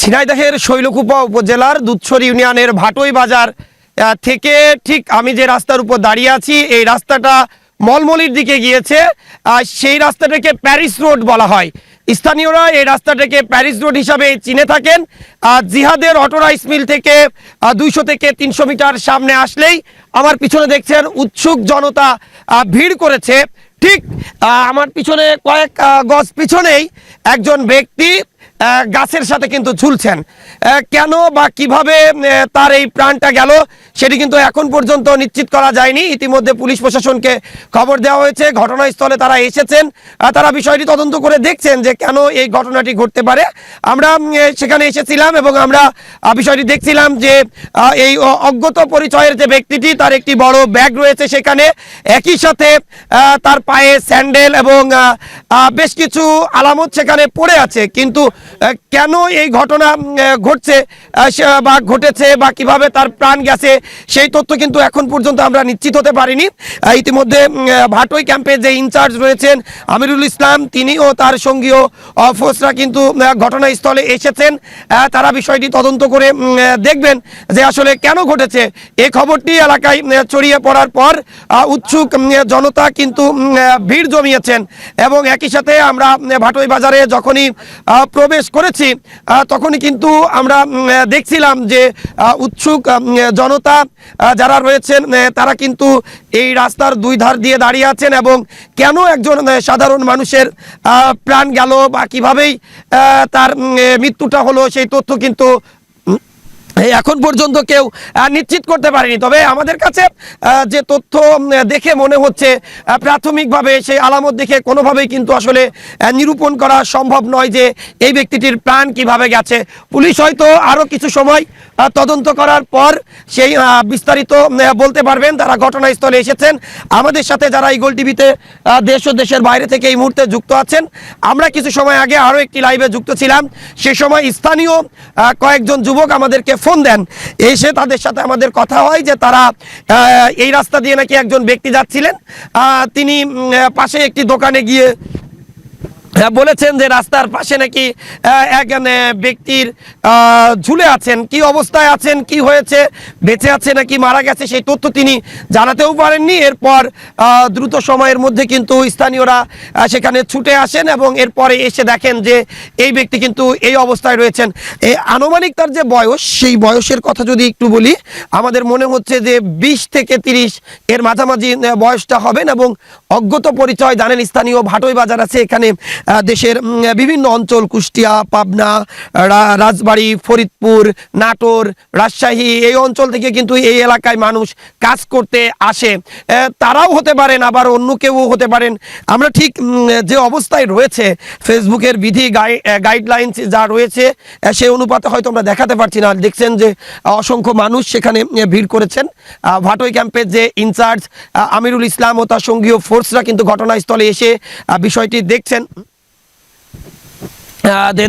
ঝিনাইদহের শৈলকুপা উপজেলার দুধছড়ি ইউনিয়নের ভাটই বাজার থেকে ঠিক আমি যে রাস্তার উপর দাঁড়িয়ে আছি, এই রাস্তাটা মলমলির দিকে গিয়েছে, আর সেই রাস্তাটাকে প্যারিস রোড বলা হয়। স্থানীয়রা এই রাস্তাটাকে প্যারিস রোড হিসাবে চিনে থাকেন, আর জিহাদের অটো রাইস মিল থেকে দুইশো থেকে তিনশো মিটার সামনে আসলেই আমার পিছনে দেখছেন উৎসুক জনতা ভিড় করেছে। ঠিক আমার পিছনে কয়েক গজ পিছনেই একজন ব্যক্তি গাছের সাথে কিন্তু ঝুলছেন। কেন বা কীভাবে তার এই প্রাণটা গেল, সেটি কিন্তু এখন পর্যন্ত নিশ্চিত করা যায়নি। ইতিমধ্যে পুলিশ প্রশাসনকে খবর দেওয়া হয়েছে, ঘটনাস্থলে তারা এসেছেন। তারা বিষয়টি তদন্ত করে দেখছেন যে কেন এই ঘটনাটি ঘটতে পারে। আমরা সেখানে এসেছিলাম এবং আমরা বিষয়টি দেখছিলাম যে এই অজ্ঞত পরিচয়ের যে ব্যক্তিটি, তার একটি বড় ব্যাগ রয়েছে সেখানে। একই সাথে তার পায়ে স্যান্ডেল এবং বেশ কিছু আলামত সেখানে পড়ে আছে। কিন্তু কেন এই ঘটনা ঘটছে বা ঘটেছে বা কীভাবে তার প্রাণ গেছে সেই তথ্য কিন্তু এখন পর্যন্ত আমরা নিশ্চিত হতে পারিনি। ইতিমধ্যে ভাটই ক্যাম্পে যে ইনচার্জ রয়েছেন আমিরুল ইসলাম তিনি ও তার সঙ্গীয় আহ, ফোর্সরা কিন্তু ঘটনাস্থলে এসেছেন। তারা বিষয়টি তদন্ত করে দেখবেন যে আসলে কেন ঘটেছে। এই খবরটি এলাকায় ছড়িয়ে পড়ার পর উৎসুক জনতা কিন্তু ভিড় জমিয়েছেন। এবং একই সাথে আমরা ভাটই বাজারে যখনই আহ, প্রবেশ করেছি। তখনই কিন্তু আমরা দেখছিলাম যে উৎসুক জনতা যারা রয়েছেন তারা কিন্তু এই রাস্তার দুই ধার দিয়ে দাঁড়িয়ে আছেন এবং কেন একজন সাধারণ মানুষের প্রাণ গেল বা কীভাবেই তার মৃত্যুটা হলো সেই তথ্য কিন্তু এখন পর্যন্ত কেউ নিশ্চিত করতে পারেনি। তবে আমাদের কাছে যে তথ্য দেখে মনে হচ্ছে প্রাথমিকভাবে সেই আলামত দেখে কোনোভাবেই কিন্তু আসলে নিরূপণ করা সম্ভব নয় যে এই ব্যক্তিটির প্রাণ কীভাবে গেছে। পুলিশ হয়তো আরও কিছু সময় তদন্ত করার পর সেই বিস্তারিত বলতে পারবেন তারা ঘটনাস্থলে এসেছেন। আমাদের সাথে যারা ইগল টিভিতে দেশ ও দেশের বাইরে থেকে এই মুহূর্তে যুক্ত আছেন, আমরা কিছু সময় আগে আরও একটি লাইভে যুক্ত ছিলাম। সে সময় স্থানীয় কয়েকজন যুবক আমাদেরকে ফোন দেন। এসে তাদের সাথে আমাদের কথা হয় যে তারা এই রাস্তা দিয়ে নাকি একজন ব্যক্তি যাচ্ছিলেন। তিনি পাশে একটি দোকানে গিয়ে বলেছেন যে রাস্তার পাশে নাকি আহ, এক ব্যক্তির ঝুলে আছেন। কি অবস্থায় আছেন? কি হয়েছে? বেঁচে আছে নাকি? মারা গেছে? সেই তথ্য তিনি জানাতেও পারেননি। এরপর দ্রুত সময়ের মধ্যে কিন্তু স্থানীয়রা সেখানে ছুটে আসেন এবং এরপরে এসে দেখেন যে এই ব্যক্তি কিন্তু এই অবস্থায় রয়েছেন। এই আনুমানিক তার যে বয়স সেই বয়সের কথা যদি একটু বলি আমাদের মনে হচ্ছে যে বিশ থেকে তিরিশ এর মাঝামাঝি বয়সটা হবেন এবং অজ্ঞত পরিচয় জানেন স্থানীয় ভাটই বাজার আছে। এখানে দেশের বিভিন্ন অঞ্চল, কুষ্টিয়া, পাবনা রাজবাড়ী, ফরিদপুর, নাটোর, রাজশাহী, এই অঞ্চল থেকে কিন্তু এই এলাকায় মানুষ কাজ করতে আসে। তারাও হতে পারেন, আবার অন্য কেউ হতে পারেন। আমরা ঠিক যে অবস্থায় রয়েছে, ফেসবুকের বিধি গাইডলাইন যা রয়েছে সেই অনুপাতে হয়তো আমরা দেখাতে পারছি না। দেখছেন যে, অসংখ্য মানুষ সেখানে ভিড় করেছেন। ভাটই ক্যাম্পের যে ইনচার্জ আমিরুল ইসলাম ও তার সঙ্গীয় ফোর্সরা কিন্তু ঘটনাস্থলে এসে বিষয়টি দেখছেন।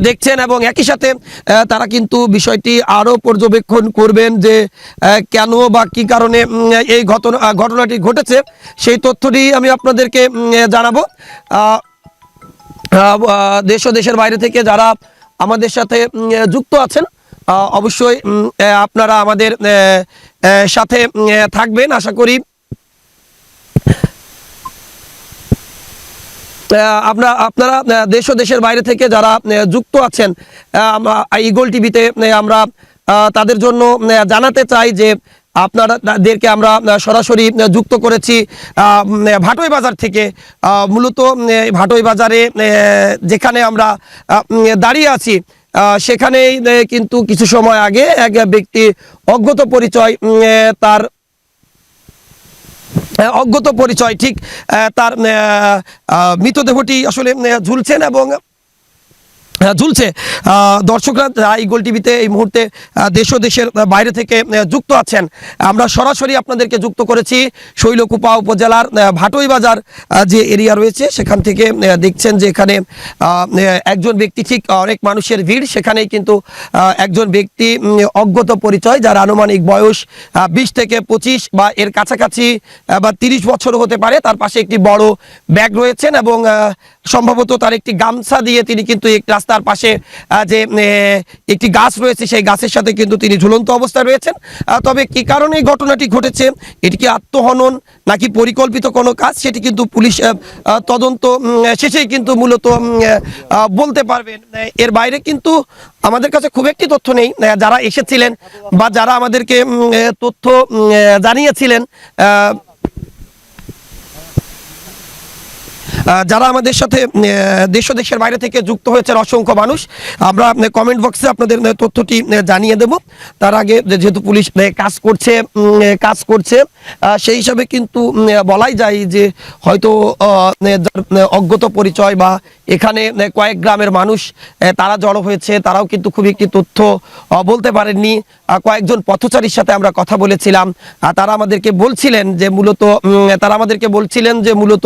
দেখছেন এবং একই সাথে তারা কিন্তু বিষয়টি আরও পর্যবেক্ষণ করবেন যে কেন বা কি কারণে এই ঘটনা ঘটনাটি ঘটেছে। সেই তথ্যটি আমি আপনাদেরকে জানাব। দেশ ও দেশের বাইরে থেকে যারা আমাদের সাথে যুক্ত আছেন অবশ্যই আপনারা আমাদের সাথে থাকবেন। আশা করি আমরা, আপনারা দেশ ও দেশের বাইরে থেকে যারা যুক্ত আছেন ইগল টিভিতে আমরা তাদের জন্য জানাতে চাই যে আপনাদেরকে আমরা সরাসরি যুক্ত করেছি ভাটই বাজার থেকে মূলত ভাটই বাজারে যেখানে আমরা দাঁড়িয়ে আছি সেখানেই কিন্তু কিছু সময় আগে এক ব্যক্তি অজ্ঞত পরিচয় তার অজ্ঞত পরিচয় ঠিক তার মৃতদেহটি আসলে ঝুলছেন এবং ঝুলছে। দর্শকরা এই গোল টিভিতে এই মুহূর্তে দেশ ও দেশের বাইরে থেকে যুক্ত আছেন। আমরা সরাসরি আপনাদেরকে যুক্ত করেছি শৈলকুপা উপজেলার ভাটই বাজার যে এরিয়া রয়েছে, সেখান থেকে দেখছেন যে এখানে একজন ব্যক্তি ঠিক অনেক মানুষের ভিড়। সেখানেই কিন্তু একজন ব্যক্তি অজ্ঞত পরিচয়, যার আনুমানিক বয়স বিশ থেকে পঁচিশ বা এর কাছাকাছি বা তিরিশ বছর হতে পারে। তার পাশে একটি বড় ব্যাগ রয়েছেন এবং সম্ভবত তার একটি গামছা দিয়ে তিনি কিন্তু এই রাস্তা রাস্তার পাশে যে একটি গাছ রয়েছে, সেই গাছের সাথে কিন্তু তিনি ঝুলন্ত অবস্থায় রয়েছেন। তবে কি কারণে এই ঘটনাটি ঘটেছে? এটি কি আত্মহনন নাকি পরিকল্পিত কোনো কাজ? সেটি কিন্তু পুলিশ তদন্ত শেষেই কিন্তু মূলত বলতে পারবেন। এর বাইরে কিন্তু আমাদের কাছে খুব একটি তথ্য নেই। যারা এসেছিলেন বা যারা আমাদেরকে তথ্য জানিয়েছিলেন যারা আমাদের সাথে দেশ দেশের বাইরে থেকে যুক্ত হয়েছেন অসংখ্য মানুষ, আমরা কমেন্ট বক্সে আপনাদের তথ্যটি জানিয়ে দেব। তার আগে যেহেতু পুলিশ কাজ করছে কাজ করছে সেই হিসাবে কিন্তু বলাই যায় যে হয়তো অজ্ঞত পরিচয় বা এখানে কয়েক গ্রামের মানুষ তারা জড়ো হয়েছে, তারাও কিন্তু খুব একটি তথ্য বলতে পারেননি। কয়েকজন পথচারীর সাথে আমরা কথা বলেছিলাম। তারা আমাদেরকে বলছিলেন যে মূলত তারা আমাদেরকে বলছিলেন যে মূলত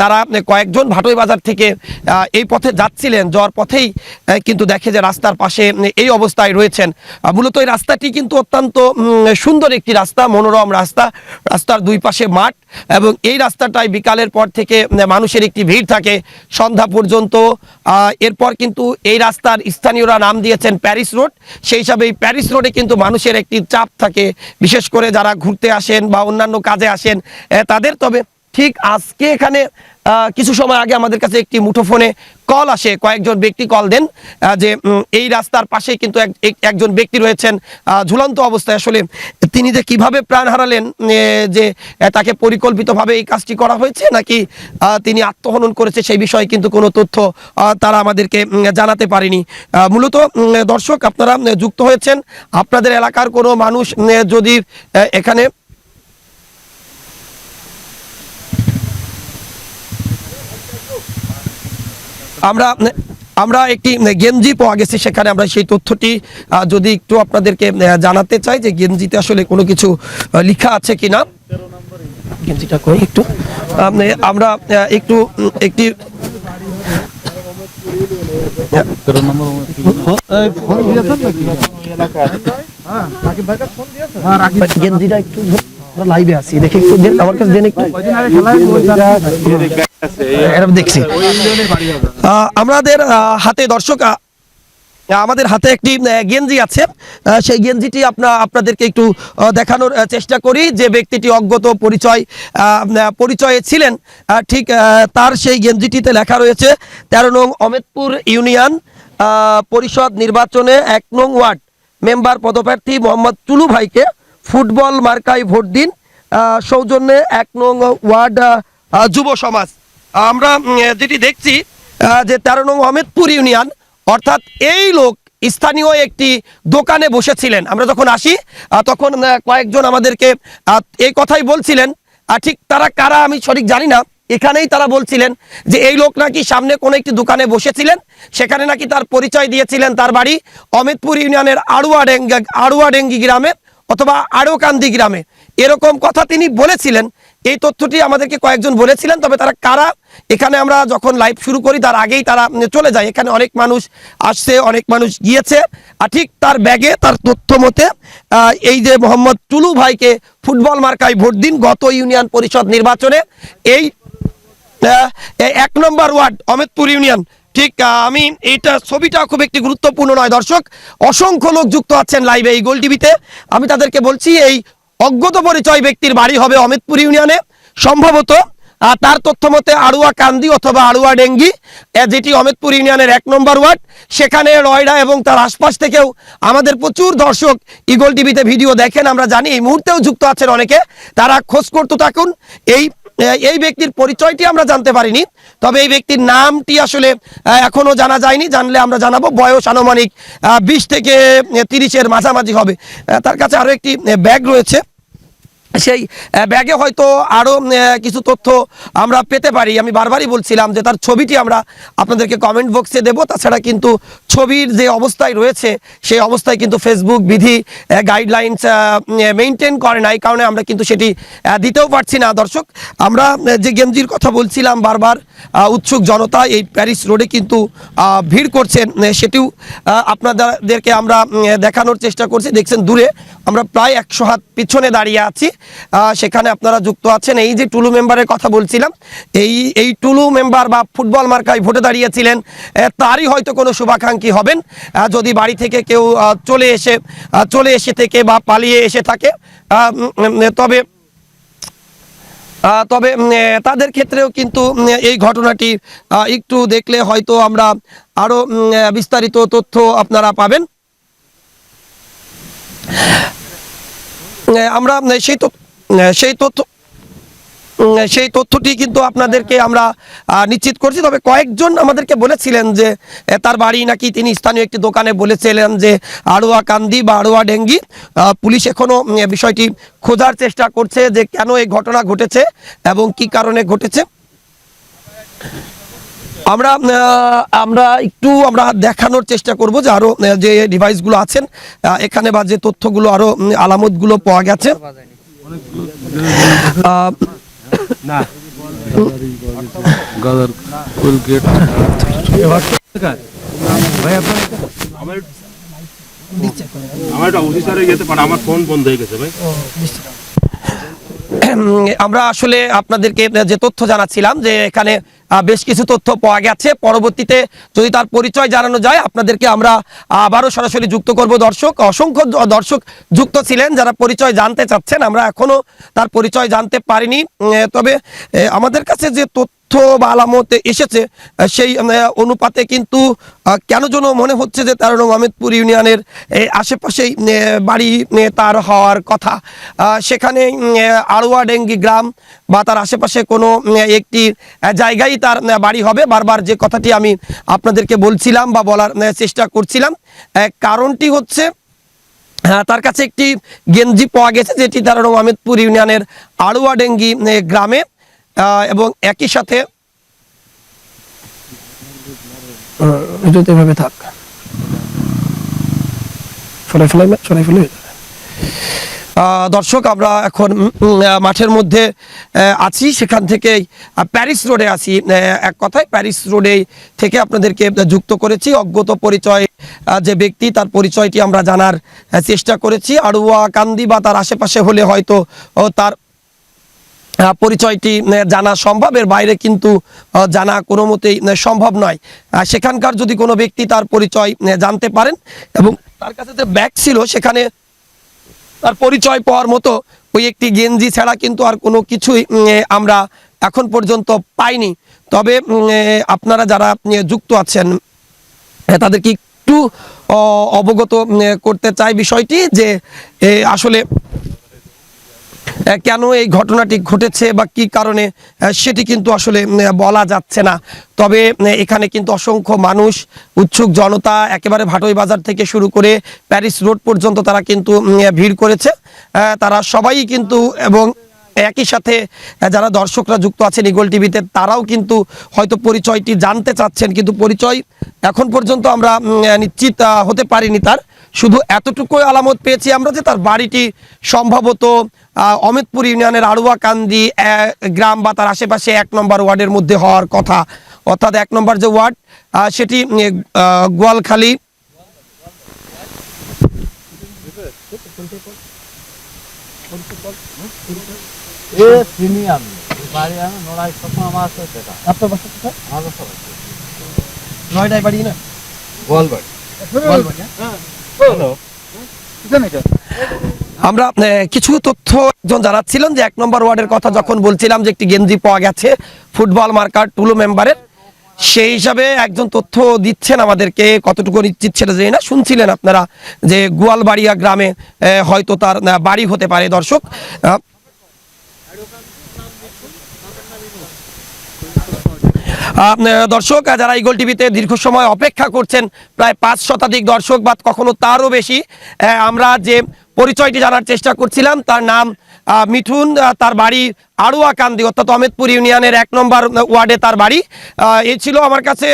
তারা কয়েকজন ভাটই বাজার থেকে এই পথে যাচ্ছিলেন, যাওয়ার পথেই কিন্তু দেখে যে রাস্তার পাশে এই অবস্থায় রয়েছেন। মূলত এই রাস্তাটি কিন্তু অত্যন্ত সুন্দর একটি রাস্তা, মনোরম রাস্তা। রাস্তার দুই পাশে মাঠ এবং এই রাস্তাটায় বিকালের পর থেকে মানুষের একটি ভিড় থাকে। সন্ধ্যা পর্যন্ত এরপর কিন্তু এই রাস্তার স্থানীয়রা নাম দিয়েছেন প্যারিস রোড। সেই হিসাবে এই প্যারিস রোডে কিন্তু মানুষের একটি চাপ থাকে। বিশেষ করে যারা ঘুরতে আসেন বা অন্যান্য কাজে আসেন তাদের। তবে ঠিক আজকে এখানে কিছু সময় আগে আমাদের কাছে একটি মুঠোফোনে কল আসে। কয়েকজন ব্যক্তি কল দেন যে এই রাস্তার পাশে কিন্তু এক- এক- একজন ব্যক্তি রয়েছেন ঝুলন্ত অবস্থায়। আসলে তিনি যে কীভাবে প্রাণ হারালেন যে তাকে পরিকল্পিতভাবে এই কাজটি করা হয়েছে, নাকি তিনি আত্মহনন করেছে, সেই বিষয়ে কিন্তু কোনো তথ্য তারা আমাদেরকে জানাতে পারেনি। মূলত দর্শক, আপনারা যুক্ত হয়েছেন। আপনাদের এলাকার কোনো মানুষ যদি এখানে আমরা আমরা একটি গেঞ্জি পাওয়া গেছে সেখানে আমরা সেই তথ্যটি যদি একটু আপনাদেরকে জানাতে চাই যে গেঞ্জিতে আসলে কোনো কিছু লেখা আছে কিনা। গেঞ্জিটা কই একটু। আমরা একটু একটি গেঞ্জিটা একটু লাইভে আছি। দেখি একটু আমার কাছে দেন একটু। এরকম দেখছি। আমাদের হাতে দর্শক আমাদের হাতে একটি গেঞ্জি আছে। সেই গেঞ্জিটি আপনা আপনাদেরকে একটু দেখানোর চেষ্টা করি। যে ব্যক্তিটি অজ্ঞত পরিচয় পরিচয়ে ছিলেন ঠিক তার সেই গেঞ্জিটিতে লেখা রয়েছে তেরো নং অমেদপুর ইউনিয়ন পরিষদ নির্বাচনে এক নং ওয়ার্ড মেম্বার পদপ্রার্থী মোহাম্মদ চুলু ভাইকে ফুটবল মার্কায় ভোট দিন সৌজন্যে এক নং ওয়ার্ড যুব সমাজ। আমরা যেটি দেখছি যে তেরো নং আহমেদপুর ইউনিয়ন, অর্থাৎ এই লোক স্থানীয় একটি দোকানে বসেছিলেন। আমরা যখন আসি তখন কয়েকজন আমাদেরকে এই কথাই বলছিলেন ঠিক তারা কারা আমি সঠিক জানি না। এখানেই তারা বলছিলেন যে, এই লোক নাকি সামনে কোনো একটি দোকানে বসেছিলেন, সেখানে নাকি তার পরিচয় দিয়েছিলেন তার বাড়ি অমিতপুর ইউনিয়নের আড়ুয়া ডেঙ্গা, আড়ুয়া ডেঙ্গি গ্রামে অথবা আড়োকান্দি গ্রামে। এরকম কথা তিনি বলেছিলেন এই তথ্যটি আমাদেরকে কয়েকজন বলেছিলেন, তবে তারা কারা? এখানে আমরা যখন লাইভ শুরু করি, তার আগেই তারা চলে যায়। এখানে অনেক মানুষ আসছে, অনেক মানুষ গিয়েছে। আর ঠিক তার ব্যাগে, তার তথ্য মতে এই যে মোহাম্মদ টুলু ভাইকে ফুটবল মার্কায় ভোট দিন গত ইউনিয়ন পরিষদ নির্বাচনে। এই এক নম্বর ওয়ার্ড অমিতপুর ইউনিয়ন। ঠিক আমি এইটা, ছবিটা খুব একটি গুরুত্বপূর্ণ নয়, দর্শক। অসংখ্য লোক যুক্ত আছেন লাইভে এই গোল টিভিতে। আমি তাদেরকে বলছি, এই অজ্ঞত পরিচয় ব্যক্তির বাড়ি হবে অমিতপুর ইউনিয়নে। সম্ভবত তার তথ্য মতে আড়ুয়া কান্দি অথবা আড়ুয়া ডেঙ্গি যেটি অমিতপুর ইউনিয়নের এক নম্বর ওয়ার্ড। সেখানে রয়ডা এবং তার আশপাশ থেকেও আমাদের প্রচুর দর্শক ইগল টিভিতে ভিডিও দেখেন, আমরা জানি এই মুহূর্তেও যুক্ত আছেন অনেকে। তারা খোঁজ করতে থাকুন, এই এই ব্যক্তির পরিচয়টি আমরা জানতে পারিনি, তবে এই ব্যক্তির নামটি আসলে এখনও এখনও জানা যায়নি। জানলে আমরা জানাব, বয়স আনুমানিক বিশ থেকে তিরিশের মাঝামাঝি হবে। তার কাছে আরও একটি ব্যাগ রয়েছে। সেই ব্যাগে হয়তো আরও কিছু তথ্য আমরা পেতে পারি। আমি বারবারই বলছিলাম যে তার ছবিটি আমরা আপনাদেরকে কমেন্ট বক্সে দেব। তাছাড়া কিন্তু ছবির যে অবস্থায় রয়েছে, সেই অবস্থায় কিন্তু ফেসবুক বিধি গাইডলাইন্স মেনটেন করে না এই কারণে আমরা কিন্তু সেটি দিতেও পারছি না। দর্শক, আমরা যে গেঞ্জির কথা বলছিলাম, বারবার উৎসুক জনতা এই প্যারিস রোডে কিন্তু ভিড় করছেন। সেটিও আপনাদেরকে আমরা দেখানোর চেষ্টা করছি। দেখছেন দূরে আমরা প্রায় একশো হাত পিছনে দাঁড়িয়ে আছি। সেখানে আপনারা যুক্ত আছেন। এই যে টুলু মেম্বারের কথা বলছিলাম এই এই টুলু মেম্বার বা ফুটবল মার্কায় ভোটে দাঁড়িয়েছিলেন তারই হয়তো কোনো শুভাকাঙ্ক্ষী হবেন। যদি বাড়ি থেকে কেউ চলে এসে চলে এসে থেকে বা পালিয়ে এসে থাকে তবে তবে তাদের ক্ষেত্রেও কিন্তু এই ঘটনাটি একটু দেখলে হয়তো আমরা আরও উম, এ, বিস্তারিত তথ্য আপনারা পাবেন। আমরা সেই সেই তথ্য সেই তথ্যটি কিন্তু আপনাদেরকে আমরা নিশ্চিত করছি। তবে কয়েকজন আমাদেরকে বলেছিলেন যে তার বাড়ি নাকি তিনি স্থানীয় একটি দোকানে বলেছিলেন যে, আড়োয়া কান্দি বা আড়োয়া ডেঙ্গি পুলিশ এখনও বিষয়টি খোঁজার চেষ্টা করছে যে কেন এই ঘটনা ঘটেছে এবং কি কারণে ঘটেছে। আমরা আমরা একটু আমরা দেখানোর চেষ্টা করব যে আরও আহ, যে ডিভাইসগুলো আছেন এখানে বা যে তথ্যগুলো আরও উম, আলামতগুলো পাওয়া গেছে। আমার ফোন বন্ধ হয়ে গেছে ভাই। আসলে আপনাদেরকে যে তথ্য জানাচ্ছিলাম যে এখানে বেশ কিছু তথ্য পাওয়া গেছে। পরবর্তীতে যদি তার পরিচয় জানানো যায়, আপনাদেরকে আমরা আবারও সরাসরি যুক্ত করব দর্শক। অসংখ্য দর্শক যুক্ত ছিলেন, যারা পরিচয় জানতে চাচ্ছেন। আমরা এখনও তার পরিচয় জানতে পারিনি। তবে আমাদের কাছে যে তথ্য বা আলামত এসেছে সেই অনুপাতে কিন্তু কেন যেন মনে হচ্ছে যে তার নং আহমেদপুর ইউনিয়নের আশেপাশেই বাড়ি তার হওয়ার কথা। সেখানে আড়োয়া ডেঙ্গি গ্রাম বা তার আশেপাশে কোনো একটি জায়গায় তার বাড়ি হবে। বারবার যে কথাটি আমি আপনাদেরকে বলছিলাম বা বলার চেষ্টা করছিলাম কারণটি হচ্ছে তার কাছে একটি গেঞ্জি পাওয়া গেছে, যেটি তেরো নং আহমেদপুর ইউনিয়নের আড়ুয়া ডেঙ্গি গ্রামে। এবং একই সাথে এভাবে থাক। সরাই ফেলাই সরাই ফেলে দর্শক আমরা এখন মাঠের মধ্যে আছি। সেখান থেকেই প্যারিস রোডে আছি। এক কথায় প্যারিস রোডে থেকে আপনাদেরকে যুক্ত করেছি। অজ্ঞত পরিচয় যে ব্যক্তি তার পরিচয়টি আমরা জানার চেষ্টা করেছি। আড়ুয়া কান্দি বা তার আশেপাশে হলে হয়তো তার পরিচয়টি জানা সম্ভব। এর বাইরে কিন্তু জানা কোনো মতেই সম্ভব নয়। সেখানকার যদি কোনো ব্যক্তি তার পরিচয় জানতে পারেন এবং তার কাছে যে ব্যাগ ছিল, সেখানে তার পরিচয় পাওয়ার মতো ওই একটি গেঞ্জি ছাড়া কিন্তু আর কোনো কিছুই আমরা এখন পর্যন্ত পাইনি। তবে আপনারা যারা যুক্ত আছেন তাদেরকে একটু অবগত করতে চাই বিষয়টি যে আসলে কেন এই ঘটনাটি ঘটেছে বা কি কারণে সেটি কিন্তু আসলে বলা যাচ্ছে না। তবে এখানে কিন্তু অসংখ্য মানুষ, উৎসুক জনতা, একেবারে ভাটই বাজার থেকে শুরু করে প্যারিস রোড পর্যন্ত তারা কিন্তু ভিড় করেছে। তারা সবাই কিন্তু এবং একই সাথে যারা দর্শকরা যুক্ত আছেন ইগল টিভিতে তারাও কিন্তু হয়তো পরিচয়টি জানতে চাচ্ছেন কিন্তু পরিচয় এখন পর্যন্ত আমরা নিশ্চিত হতে পারিনি তার। শুধু এতটুকু আলামত পেয়েছি আমরা যে তার বাড়িটি সম্ভবত অমিতপুর ইউনিয়নের আড়ুয়া কান্দি গ্রাম বা তার আশেপাশে এক নম্বর ওয়ার্ডের মধ্যে হওয়ার কথা। অর্থাৎ এক নম্বর যে ওয়ার্ড সেটি উম, আহ, গোয়ালখালী। A premium. বাড়ি আমি নড়াই সবসময় আমার আছে সেটা আপনার বাসা কোথায়? আমার বাসা আছে। নয়ডায় বাড়ি না? গোয়ালবাড়ি। আমরা কিছু তথ্য একজন জানাচ্ছিলেন যে এক নম্বর ওয়ার্ডের কথা যখন বলছিলাম যে একটি গেঞ্জি পাওয়া গেছে ফুটবল মার্কার টুলু মেম্বারের সেই হিসাবে একজন তথ্য দিচ্ছেন আমাদেরকে কতটুকু নিশ্চিত ছেড়ে যায় না। শুনছিলেন আপনারা যে গোয়ালবাড়িয়া গ্রামে হয়তো তার বাড়ি হতে পারে দর্শক। দর্শক যারা ইগল টিভিতে দীর্ঘ সময় অপেক্ষা করছেন, প্রায় পাঁচ শতাধিক দর্শক বা কখনো তারও বেশি আমরা যে পরিচয়টি জানার চেষ্টা করছিলাম, তার নাম মিঠুন তার বাড়ি আড়ুয়া কান্দি অর্থাৎ অমিতপুর ইউনিয়নের এক নম্বর ওয়ার্ডে তার বাড়ি। এই ছিল আমার কাছে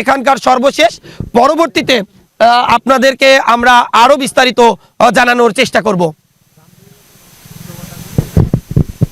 এখানকার সর্বশেষ। পরবর্তীতে আপনাদেরকে আমরা আরও বিস্তারিত জানানোর চেষ্টা করব।